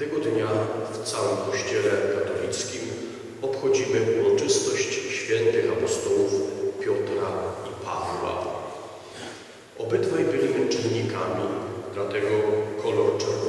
Tego dnia w całym Kościele katolickim obchodzimy uroczystość świętych apostołów Piotra i Pawła. Obydwaj byli męczennikami, dlatego kolor czerwony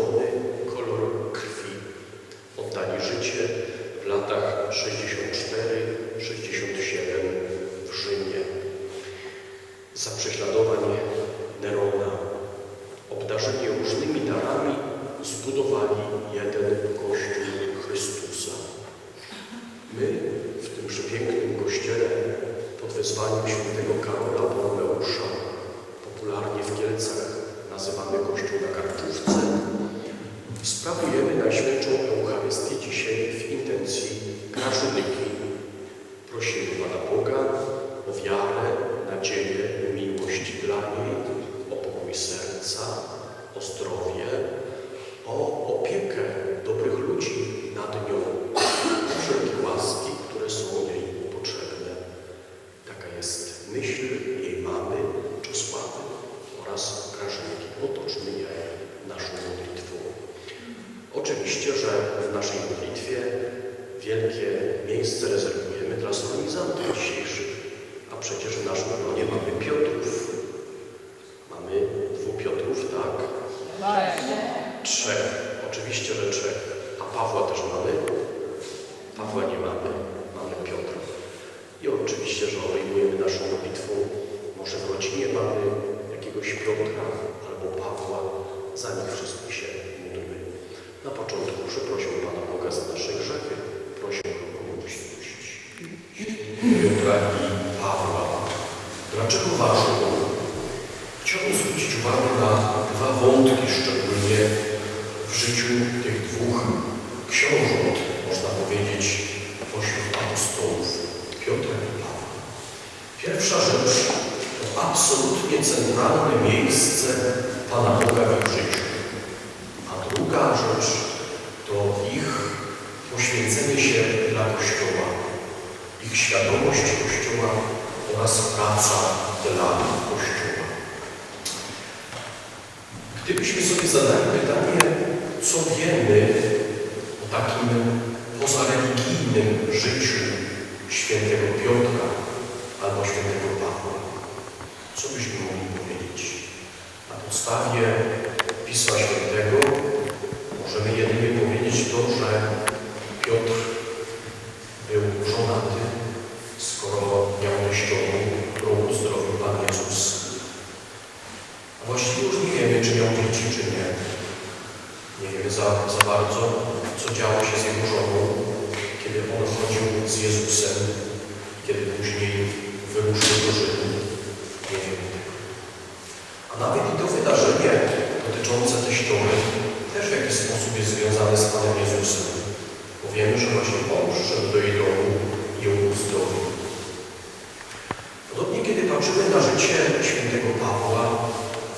Kończymy na życie świętego Pawła.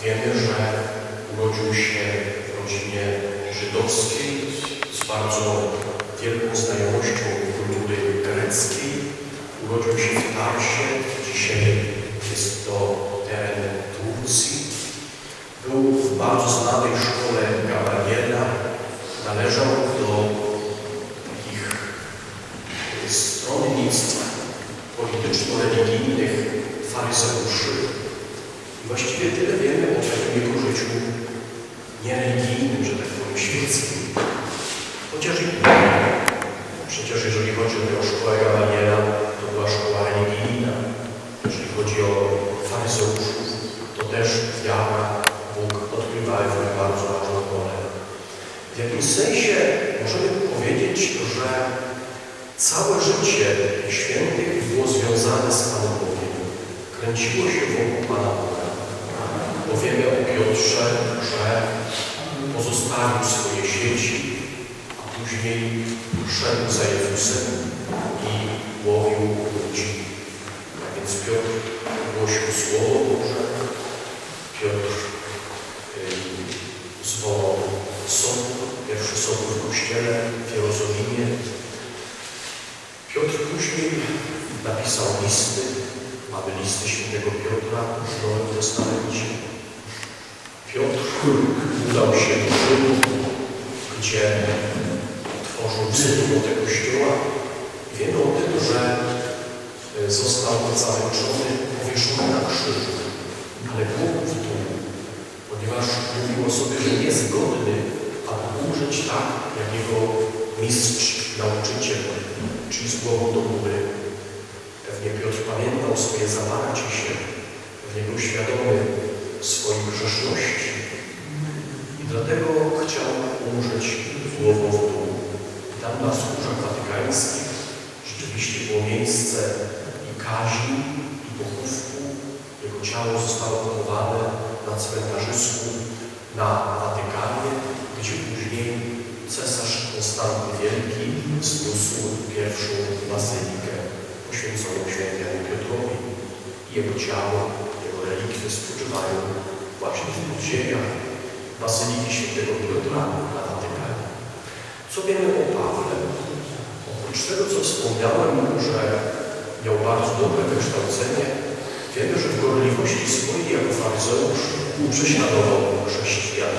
Wiemy, że urodził się w rodzinie żydowskiej z bardzo wielką znajomością kultury greckiej. Urodził się w Tarsie, dzisiaj jest to teren Turcji. Był w bardzo znanej szkole Gamaliela, należał do faryzeuszy. Właściwie tyle wiemy o takim jego życiu niereligijnym, że tak powiem, świeckim. Chociaż i przecież jeżeli chodzi o szkołę Gamaliela, to była szkoła religijna. Jeżeli chodzi o faryzeuszów, to też wiara, Bóg odgrywa w nich bardzo ważną rolę. W jakimś sensie możemy powiedzieć, że całe życie świętych było związane z Panem Bogiem kręciło się wokół Pana Boga, o Piotrze, że pozostawił swoje sieci, a później szedł za Jezusem. Że e, został zamęczony, powieszony na krzyżu, ale Bóg w dół, ponieważ mówił o sobie, że niezgodny, aby umrzeć tak, jak jego mistrz, nauczyciel, czyli z głową do góry. Pewnie Piotr pamiętał swoje zaparcie się, pewnie był świadomy swojej grzeszności i dlatego chciał umrzeć głową w dół. Tam na służbach watykańskich rzeczywiście było miejsce i kaźni, i pochówku. Jego ciało zostało pochowane na cmentarzysku na Watykanie, gdzie później cesarz Konstanty Wielki zniósł pierwszą bazylikę poświęconą świętemu Piotrowi. Jego ciało, jego relikwie spoczywają właśnie w podziemiach Bazyliki Świętego Piotra na Watykanie. Co wiemy o Pawle? Oprócz tego, co wspomniałem, że miał bardzo dobre wykształcenie, wiemy, że w gorliwości swojej jako faryzeusz prześladował chrześcijan.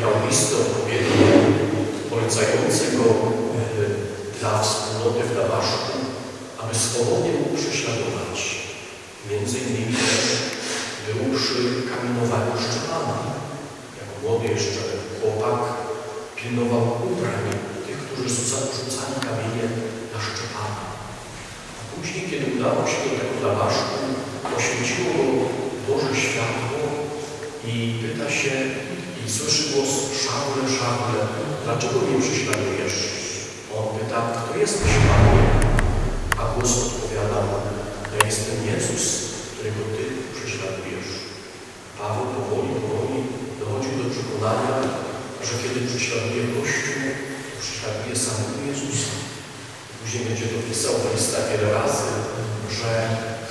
Miał listy odpowiednie polecające go e, dla wspólnoty w Damaszku, aby swobodnie mógł prześladować. Między innymi też był przy kamienowaniu Szczepana. Jako młody jeszcze chłopak pilnował ubrań którzy rzuca- rzucali kamienie na Szczepana. A później, kiedy udało się do tego Damaszku, poświęciło go Boże światło i pyta się, i słyszy głos Szawle, Szawle, dlaczego mnie prześladujesz? On pyta, kto jesteś Panie? A głos odpowiada, ja jestem Jezus, którego Ty prześladujesz. Paweł powoli, powoli dochodził do przekonania, że kiedy prześladuje Kościół, prześladuje samego Jezusa. Później będzie dopisał w listach wiele razy, że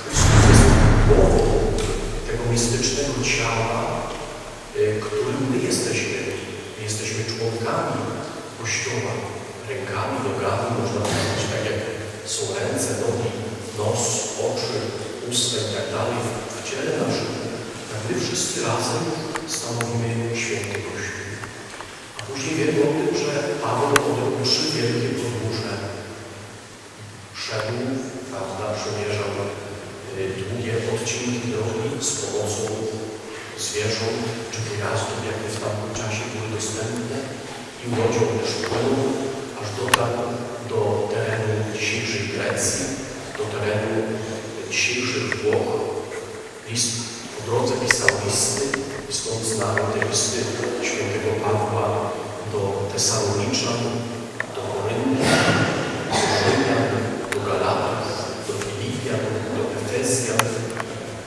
Chrystus jest głową tego mistycznego ciała, y, którym my jesteśmy. My jesteśmy członkami Kościoła, rękami, nogami, można powiedzieć, tak jak są ręce, nogi, nos, oczy, usta i tak dalej w ciele naszym. Tak my wszyscy razem stanowimy święty Kościół. Później wiemy o tym, że Paweł podjął trzy wielkie podróże. Szedł, prawda, przemierzał y, długie odcinki drogi z pomocą zwierząt czy pojazdów, jakie w tamtym czasie były dostępne i łodzią też płynął, aż dotarł do terenu dzisiejszej Grecji, do terenu dzisiejszych Włoch. List drodze pisał listy, stąd znamy te listy świętego Pawła do Tesaloniczan, do Koryntian, do Rzymian, do Galatów, do Filipian, do Efezjan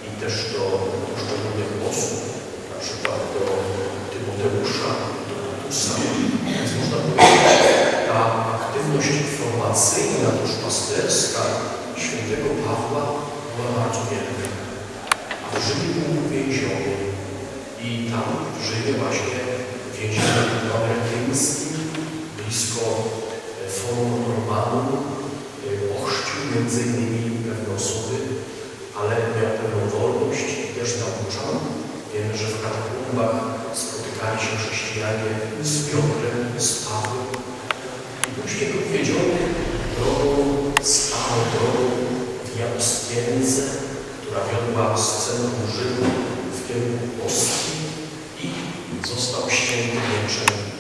i też do poszczególnych osób, na przykład do Tymoteusza, do Tytusa. Więc można powiedzieć, ta aktywność formacyjna, duszpasterska świętego Pawła była bardzo wielka. A w Rzymie był więziony i tam w Rzymie właśnie w więzieniu amerykańskim e, Forum Romanum e, ochrzcił między innymi pewne osoby, ale miał pewną wolność i też nauczał. Wiemy, że w katakumbach spotykali się chrześcijanie z Piotrem, z Pawłem. I później był wiedziony drogą, stałą drogą via Ostiense, która wiodła z centrum Rzymu w kierunku Ostii i został świętym mieczem.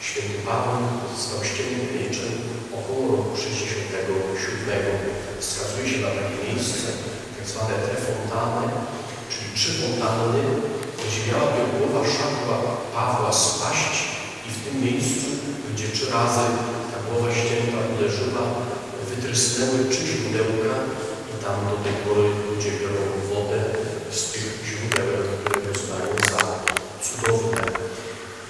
Święty Paweł został świętym mieczem około roku 67. Wskazuje się na takie miejsce, tak zwane tre fontany, czyli trzy fontanny, gdzie miałaby głowa szatła Pawła spaść i w tym miejscu, gdzie trzy razy ta głowa ścięta uderzyła, wytrysnęły trzy źródełka i tam do tej pory ludzie biorą wodę z tych źródeł, które uznają za cudowne.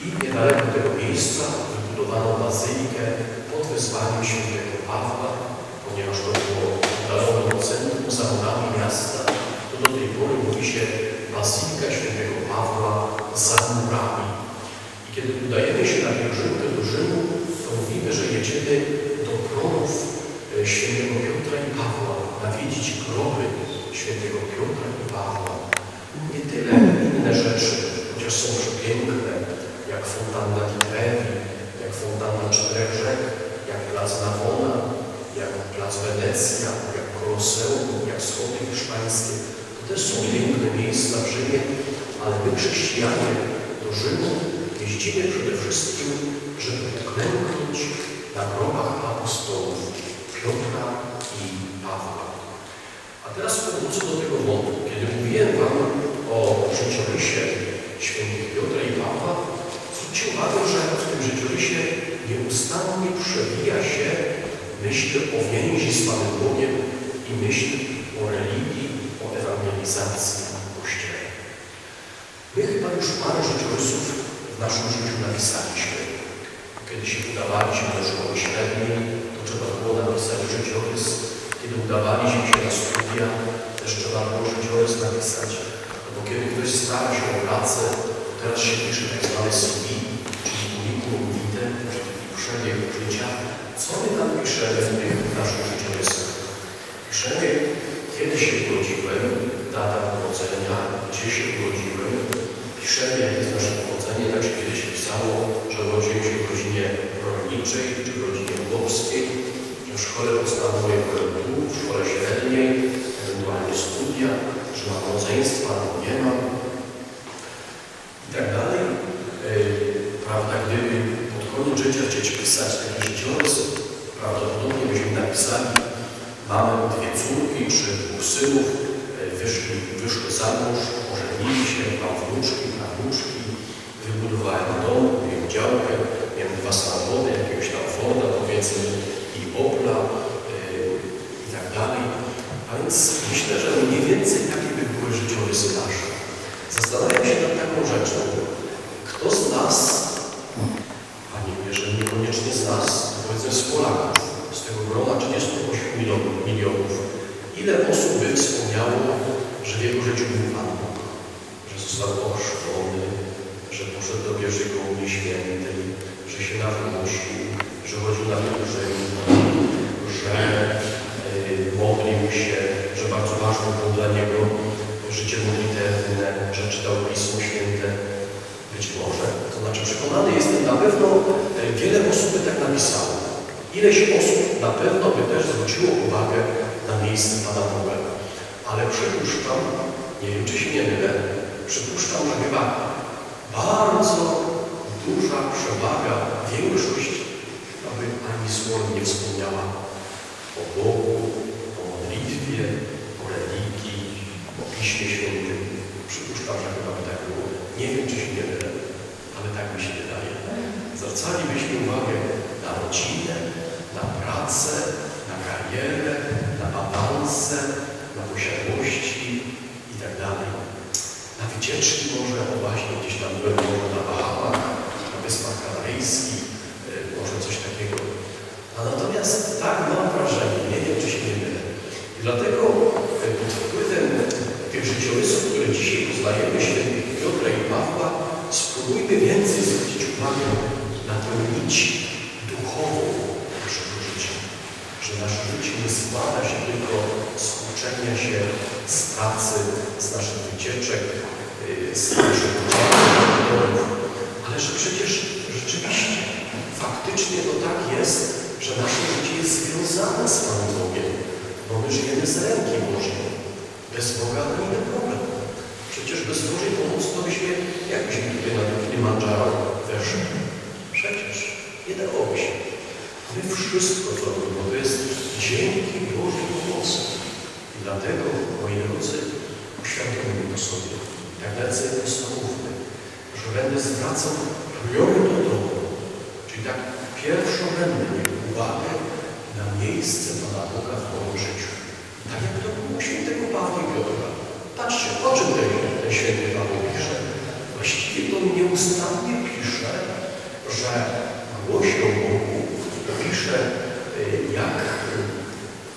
I niedaleko tego miejsca wybudowano bazylikę pod wezwaniem świętego Pawła, ponieważ to było oddalone od centrum, za murami miasta, to do tej pory mówi się Bazylika świętego Pawła za murami. I kiedy udajemy się na pielgrzymkę do Rzymu, to mówimy, że jedziemy do grobów e, świętego Piotra i Pawła, nawiedzić groby świętego Piotra i Pawła. Nie tyle inne rzeczy, chociaż są przepiękne, jak fontanna di Trevi, jak fontanna czterech rzek, jak plac Navona, jak plac Wenecja, jak Koloseum, jak schody hiszpańskie. To też są piękne miejsca w Rzymie, ale my chrześcijanie do Rzymu jeździmy przede wszystkim, żeby klęknąć na grobach apostołów Piotra i Pawła. A teraz powrócę do tego wątku. Kiedy mówiłem Wam o życiorysie świętych Piotra i Pawła, zwróćcie uwagę, że w tym życiorysie nieustannie przewija się myśl o więzi z Panem Bogiem i myśl o religii, o ewangelizacji w Kościele. My chyba już parę życiorysów w naszym życiu napisaliśmy. Kiedy się udawaliśmy do szkoły średniej, to trzeba było napisać życiorys. Kiedy udawaliśmy się na studia, też trzeba było życiorys napisać. No bo kiedy ktoś stara się o pracę, to teraz się pisze tak zwane CV, czyli curriculum vitae, czyli przebieg życia. Co my tam piszemy w tych naszych życiorysach? Piszemy, kiedy się urodziłem, data urodzenia, gdzie się urodziłem, piszemy, jakie jest nasze pochodzenie, tak się kiedyś pisało, że urodziłem się w rodzinie rolniczej, czy w rodzinie chłopskiej, w szkole podstawowej byłem tu, w szkole średniej, ewentualnie studia, że mam rodzeństwa, no nie mam i tak dalej. Yy, prawda, gdyby pod koniec życia chcieć pisać taki życiorys, prawdopodobnie byśmy napisali, mamy dwie córki czy dwóch synów, yy, wyszli, wyszły za mąż, ożenili wnuczki, prawnuczki, wybudowałem dom, miałem działkę, miałem dwa samochody, jakiegoś tam Forda powiedzmy i Opla yy, i tak dalej. A więc myślę, że mniej więcej takie by były życiorysy nasze. Zastanawiam się nad taką rzeczą, kto z nas, a nie wierzę, niekoniecznie z nas, powiedzmy z Polaków, z tego grona 38 milionów, milionów, ile osób by wspomniało, że w jego życiu był Pan Bóg, że poszedł do pierwszej komunii świętej, że się nawrócił, że chodził na wyróżnienie, że yy, modlił się, że bardzo ważne było dla niego życie modlitewne, że czytał Pismo Święte. Być może, to znaczy przekonany jestem, na pewno e, wiele osób by tak napisało. Ileś osób na pewno by też zwróciło uwagę na miejsce Pana Boga. Ale przypuszczam, nie wiem czy się nie mylę, przypuszczam, że chyba bardzo duża przewaga, większość, aby ani słowa nie wspomniała o Bogu, o modlitwie, o religii, o Piśmie Świętym. Przypuszczam, że chyba by tak było. Nie wiem, czy się nie ale tak mi się wydaje. Zwracalibyśmy uwagę na rodzinę, na pracę, na karierę, Jeová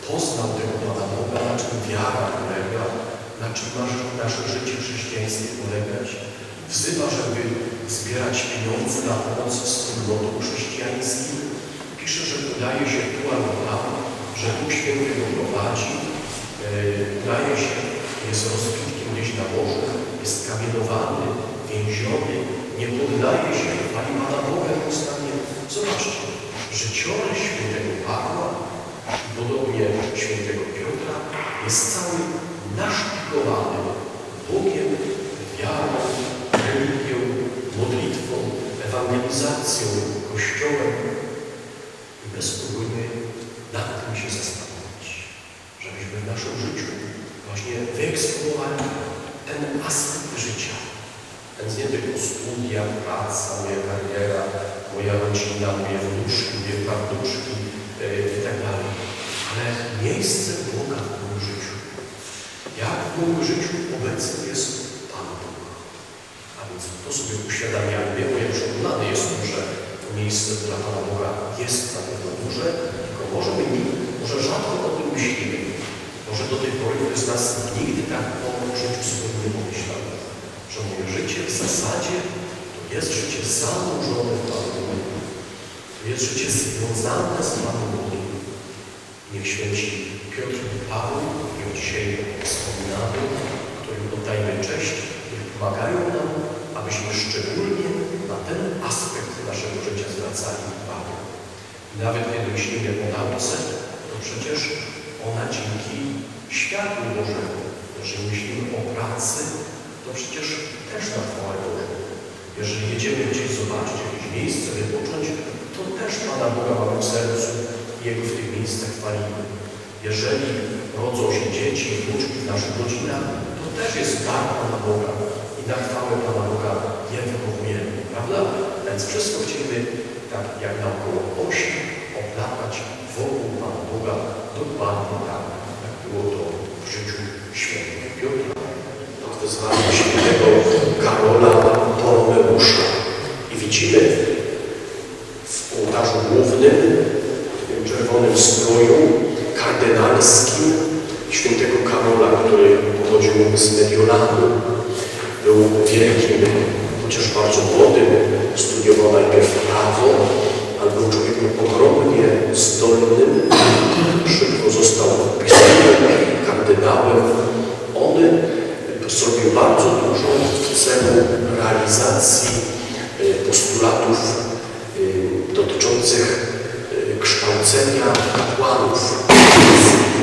poznał tego Pana Boga, na czym wiara polega, na czym nasze, życie chrześcijańskie polegać. Wzywa, żeby zbierać pieniądze na pomoc wspólnotom chrześcijańskim. Pisze, że udaje się tu albo tam, że Duch Święty go prowadzi, yy, udaje się, jest rozbitkiem gdzieś na morzu, jest kamienowany, więziony, nie poddaje się, chwali Pana Boga nieustannie Zobaczcie, życiorys świętego Pawła podobnie świętego Piotra jest cały naszpikowany Bogiem, wiarą, religią, modlitwą, ewangelizacją, Kościołem. I my spróbujmy nad tym się zastanowić, żebyśmy w naszym życiu właśnie wyeksplorowali ten aspekt życia. Ten nie tylko studia, praca, moja kariera, moja rodzina, moje wnuczki, moje prawnuczki yy, i tak. Ale miejsce Boga w moim życiu. Jak w moim życiu obecny jest Pan Bóg. A więc to sobie uświadamiamy. Moje przekonane jest to, że to miejsce dla Pana Boga jest na pewno duże, tylko może my może rzadko o tym myślimy. Może do tej pory ktoś z nas nigdy tak o życiu swoim nie pomyślał. Że moje życie w zasadzie to jest życie zanurzone w Panu Bogu. To jest życie związane z Panem Bogiem. Niech święci Piotr Paweł, którym dzisiaj wspominamy, którym oddajmy cześć, niech pomagają nam, abyśmy szczególnie na ten aspekt naszego życia zwracali uwagę. Nawet kiedy myślimy o nauce, to przecież ona dzięki światłu Bożemu. Jeżeli myślimy o pracy, to przecież też na chwałę Bożą. Jeżeli jedziemy gdzieś zobaczyć jakieś miejsce, wypocząć, to też Pana Boga mamy w sercu Jego w tych miejscach chwalimy. Jeżeli rodzą się dzieci, wnuczki w naszych rodzinach, to też jest dar Pana Boga i na chwałę Pana Boga je wychowujemy, prawda? Więc wszystko chcemy tak jak naokoło osi oplatać wokół Pana Boga dokładnie tak, jak było to w życiu świętego Piotra. Pod wezwaniem świętego Karola Polomeusza. I widzimy w ołtarzu głównym, w tym czerwonym stroju kardynalskim świętego Karola, który pochodził Był wielkim, chociaż bardzo młodym, studiował najpierw prawo, ale był człowiekiem ogromnie zdolnym. Szybko został biskupem, kardynałem. On zrobił bardzo dużo w celu realizacji y, postulatów y, dotyczących y, kształcenia kapłanów,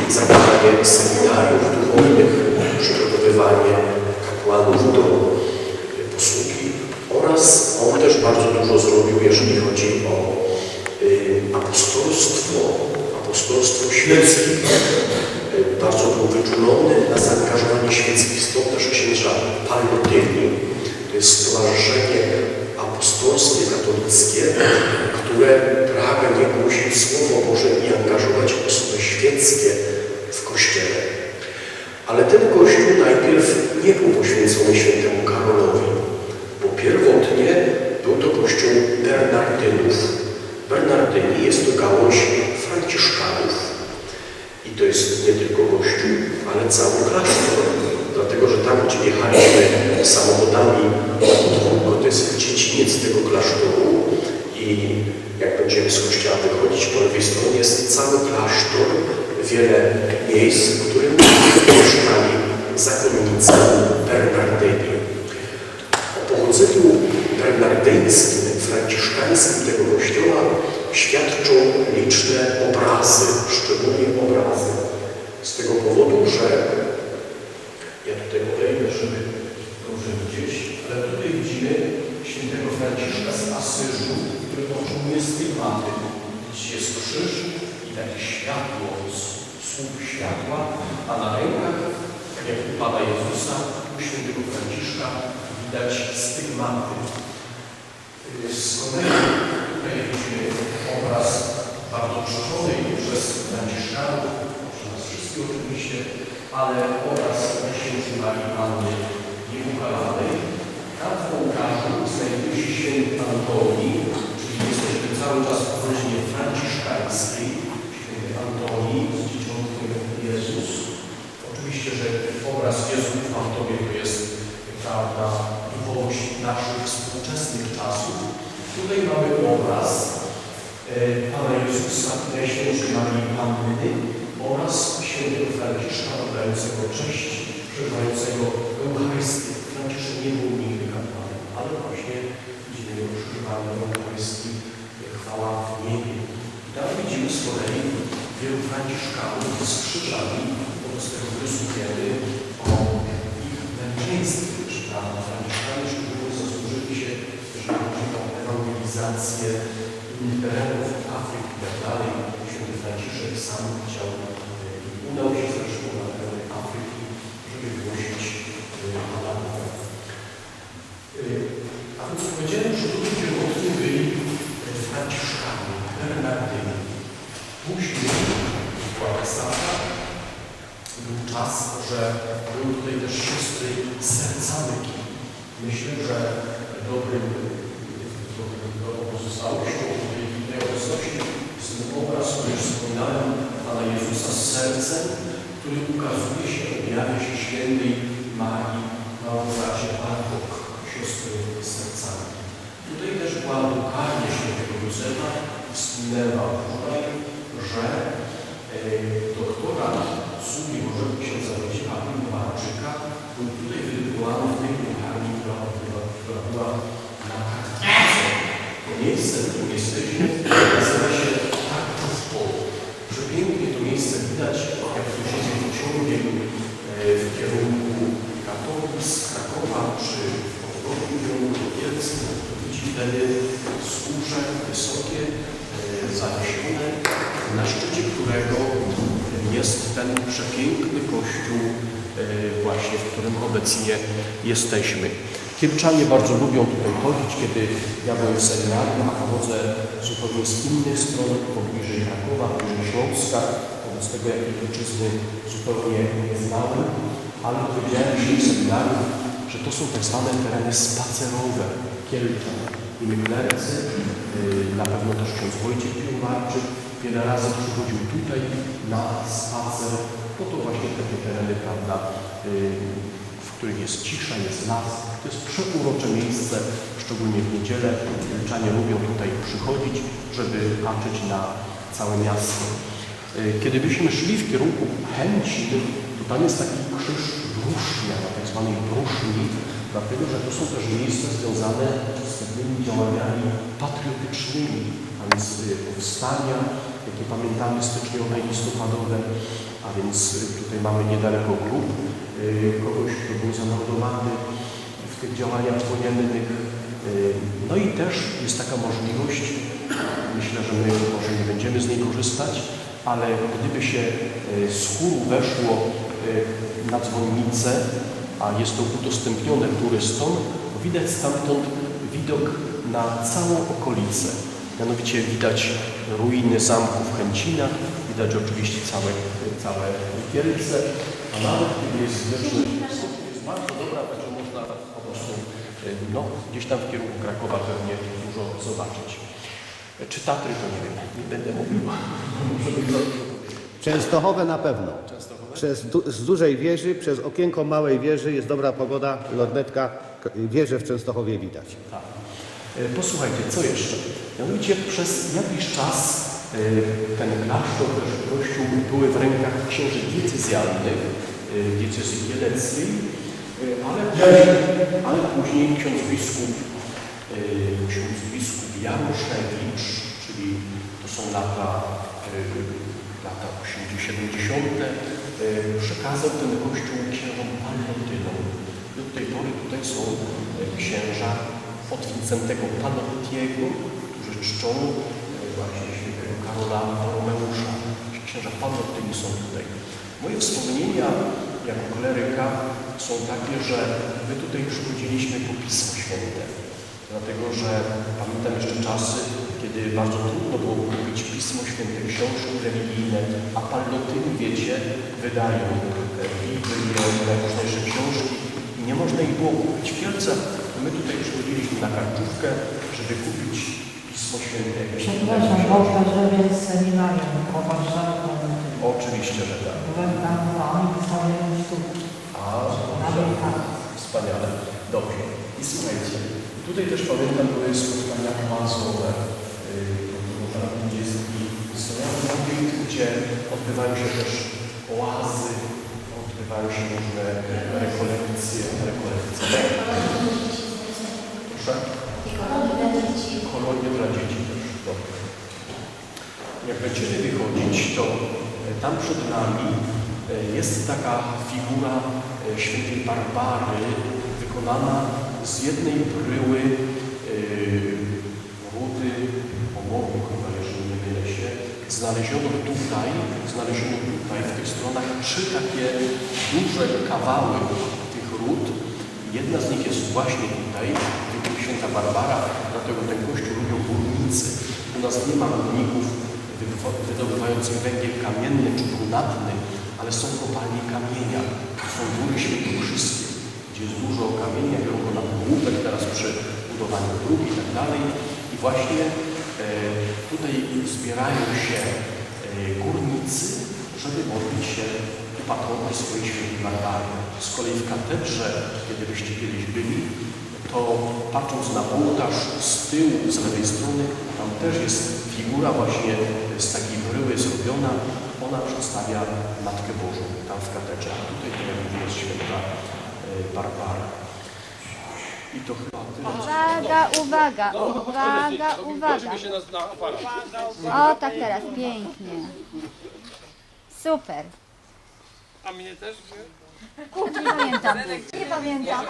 zakładanie seminariów duchownych, przygotowywanie kapłanów do posługi oraz on też bardzo dużo zrobił, jeżeli chodzi o apostolstwo, apostolstwo świeckie. Bardzo był wyczulony na zaangażowanie świeckich, stąd też księża Pallotyni. To jest stowarzyszenie apostolskie, katolickie, które pragnie głosić Słowo Boże i angażować osoby świeckie w Kościele. Ale ten Kościół najpierw nie był poświęcony świętemu Karolowi, mamy obraz e, Pana Jezusa, Najświętszej Marii Panny oraz świętego Franciszka oddającego cześć, przeżywającego Eucharystię. Franciszek nie był nigdy kapłanem, ale właśnie widzimy jego Eucharystii, chwała w niebie. I tam widzimy z kolei wielu Franciszkanów z krzyżami, wobec tego dyskutujemy o ich męczeństwie. I tak dalej. Święty Franciszek sam chciał e, i udał się zresztą na tereny Afryki, żeby głosić e, Pana Boga. E, A więc powiedziałem, że drugim pierwotnie byli Franciszkanie, Bernardyni. Później, w Łaksach, był czas, że były tutaj też siostry sercanyki. Myślę, że dobrym, dobrym, dobrą pozostałością tej obecności jest ten obraz, który wspominałem, Pana Jezusa z sercem, który ukazuje się, objawia się świętej Marii Małgorzacie Bartok, siostry z sercami. Tutaj też była edukarnia świętego Józefa i wspominała wczoraj, że e, doktorat sługi Bożego księdza Wojciecha Nowarczyka był tutaj wywołany w tej edukarni, która, która była na Kartwice. To miejsce, w którym jesteśmy, nazywa się Tarczówką. Przepięknie to miejsce widać, jak ktoś jest pociągiem e, w kierunku Katowic, Krakowa, czy w Podgórzu, w kierunku do Kielc, to widzi wtedy wzgórze wysokie, e, zalesione, na szczycie którego jest ten przepiękny kościół, e, właśnie w którym obecnie jesteśmy. Kielczanie bardzo lubią tutaj chodzić, kiedy ja byłem seminarium, a pochodzę zupełnie z innych stron, pobliżej Krakowa, bliżej Śląska, wobec tego jakiej ojczyzny zupełnie nie znałem, ale dowiedziałem się w seminarium, że to są tak zwane tereny spacerowe Kielczan. I my klerycy, yy, na pewno też ksiądz Wojciech Piłowarczyk, wiele razy przychodził tutaj na spacer, po to właśnie takie tereny, prawda, yy, w których jest cisza, jest las. To jest przeurocze miejsce, szczególnie w niedzielę. Kielczanie lubią tutaj przychodzić, żeby patrzeć na całe miasto. Yy, Kiedy byśmy szli w kierunku chęci, to tam jest taki krzyż Brusznia, tak zwanej Bruszni, dlatego że to są też miejsca związane z pewnymi działaniami patriotycznymi, a więc y, powstania, jakie pamiętamy styczniowe i listopadowe, a więc y, tutaj mamy niedaleko y, kogoś, kto był zamordowany w tych działaniach wojennych. No i też jest taka możliwość, myślę, że my może nie będziemy z niej korzystać, ale gdyby się y, z chóru weszło y, na dzwonnicę, a jest to udostępnione turystom, to widać stamtąd widok na całą okolicę. Mianowicie widać ruiny zamku w Chęcinach, widać oczywiście całe, całe Kielce, a nawet kiedy jest wieczność, jest bardzo dobra, także można po prostu y, no, gdzieś tam w kierunku Krakowa pewnie dużo zobaczyć. Czy Tatry to nie wiem, nie będę mówił. Częstochowe na pewno. Przez du z dużej wieży, przez okienko małej wieży jest dobra pogoda, lornetka, wieżę w Częstochowie widać. Tak. E, Posłuchajcie, co jeszcze? Mianowicie przez jakiś czas e, ten klasztor, też kościół były w rękach księży diecezjalnych, e, diecezji kieleckiej, e, ale, ale później ksiądz biskup, ksiądz biskup Jaroszewicz, czyli to są lata, e, lata 80., e, przekazał ten kościół księżom Pallotynom. Do tej pory tutaj są e, księża od Wincentego Palottiego, którzy czczą właśnie świętego Karola Boromeusza. Księża Palottyni są tutaj. Moje wspomnienia jako kleryka są takie, że my tutaj przychodziliśmy po Pismo Święte. Dlatego, że pamiętam jeszcze czasy, kiedy bardzo trudno było kupić Pismo Święte, książki religijne, a pallotyni, wiecie, wydają e, Biblię, najróżniejsze książki nie można ich było kupić w Kielcach. My tutaj przychodziliśmy na karczówkę, żeby kupić Pismo Święte. Przepraszam, książki. powtarzamy z seminarium po Warszawie. Oczywiście, że tak. A, dobrze. Wspaniale. Dobrze. I słuchajcie, tutaj też pamiętam były spotkania było 20 stojały na tych, gdzie odbywają się też oazy, odbywają się różne rekolekcje, rekolekcje. Proszę? Kolonie dla dzieci też. Dobrze. Jak będziemy wychodzić, to tam przed nami e, jest taka figura e, świętej Barbary wykonana z jednej bryły e, rudy omoru, chyba nie mylę się. Znaleziono tutaj, znaleziono tutaj w tych stronach trzy takie duże kawały tych ród. Jedna z nich jest właśnie tutaj, w święta Barbara, dlatego ten kościół lubią górnicy. U nas nie ma górników wydobywa- wydobywających węgiel kamienny czy brunatny, ale są kopalnie kamienia. Są góry świętokrzyskie, gdzie jest dużo kamienia, biorą go na półłupek teraz przy budowaniu dróg i tak dalej. I właśnie e, tutaj zbierają się e, górnicy, żeby modlić się i patrować swojej świętej Barbary. Z kolei w katedrze, kiedy byście kiedyś byli, to patrząc na ołtarz z tyłu, z lewej strony, tam też jest figura właśnie z takiej bryły zrobiona. Ona przedstawia Matkę Bożą tam w katedrze. A tutaj, tak jak mówię, jest święta Barbara. I to chyba tyle. Uwaga, uwaga, uwaga, uwaga. O, tak teraz, pięknie. Super. A mnie też? Nie pamiętam. Nie pamiętam.